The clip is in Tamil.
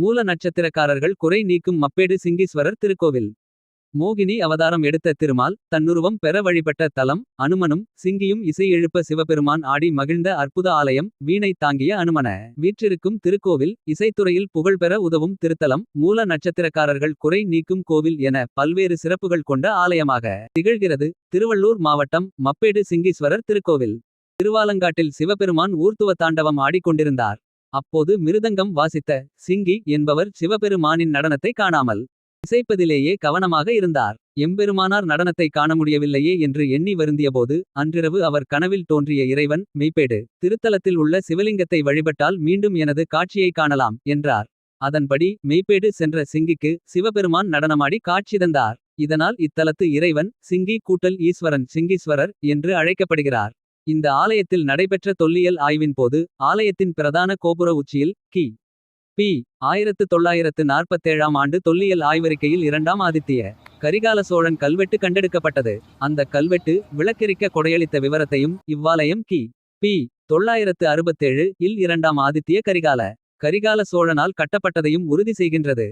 மூல நட்சத்திரக்காரர்கள் குறை நீக்கும் மப்பேடு சிங்கீஸ்வரர் திருக்கோவில். மோகினி அவதாரம் எடுத்த திருமால் தன்னுருவம் பெற வழிபட்ட தலம் அனுமனும் சிங்கியும் இசை எழுப்ப சிவபெருமான் ஆடி மகிழ்ந்த அற்புத ஆலயம் வீணை தாங்கிய அனுமன. வீற்றிருக்கும் திருக்கோவில் இசைத்துறையில் புகழ்பெற உதவும் திருத்தலம். மூல நட்சத்திரக்காரர்கள் குறை நீக்கும் கோவில் என பல்வேறு சிறப்புகள் கொண்ட ஆலயமாக திகழ்கிறது. திருவள்ளூர் மாவட்டம் மப்பேடு சிங்கீஸ்வரர் திருக்கோவில். திருவாலங்காட்டில் சிவபெருமான் ஊர்த்துவ தாண்டவம் ஆடிக்கொண்டிருந்தார். அப்போது மிருதங்கம் வாசித்த சிங்கி என்பவர் சிவபெருமானின் நடனத்தை காணாமல். இசைப்பதிலேயே கவனமாக இருந்தார். எம்பெருமானார் நடனத்தை காண முடியவில்லையே என்று எண்ணி வருந்தியபோது. அன்றிரவு அவர் கனவில் தோன்றிய இறைவன் மெய்ப்பேடு. திருத்தலத்தில் உள்ள சிவலிங்கத்தை வழிபட்டால் மீண்டும் எனது காட்சியை காணலாம் என்றார். அதன்படி மெய்ப்பேடு சென்ற சிங்கிக்கு சிவபெருமான் நடனமாடி காட்சி தந்தார். இதனால் இத்தலத்து இறைவன் சிங்கி கூட்டல் ஈஸ்வரன் சிங்கீஸ்வரர் என்று அழைக்கப்படுகிறார். இந்த ஆலயத்தில் நடைபெற்ற தொல்லியல் ஆய்வின் போது. ஆலயத்தின் பிரதான கோபுர உச்சியில் கி. பி. ஆயிரத்து தொள்ளாயிரத்து நாற்பத்தேழாம் ஆண்டு தொல்லியல் ஆய்வறிக்கையில் இரண்டாம் ஆதித்திய. கரிகால சோழன் கல்வெட்டு கண்டெடுக்கப்பட்டது. அந்த கல்வெட்டு விளக்கெரிக்க கொடையளித்த விவரத்தையும். இவ்வாலயம் கி. பி. தொள்ளாயிரத்து அறுபத்தேழு இல் இரண்டாம் ஆதித்திய கரிகால. கரிகால சோழனால் கட்டப்பட்டதையும் உறுதி செய்கின்றது.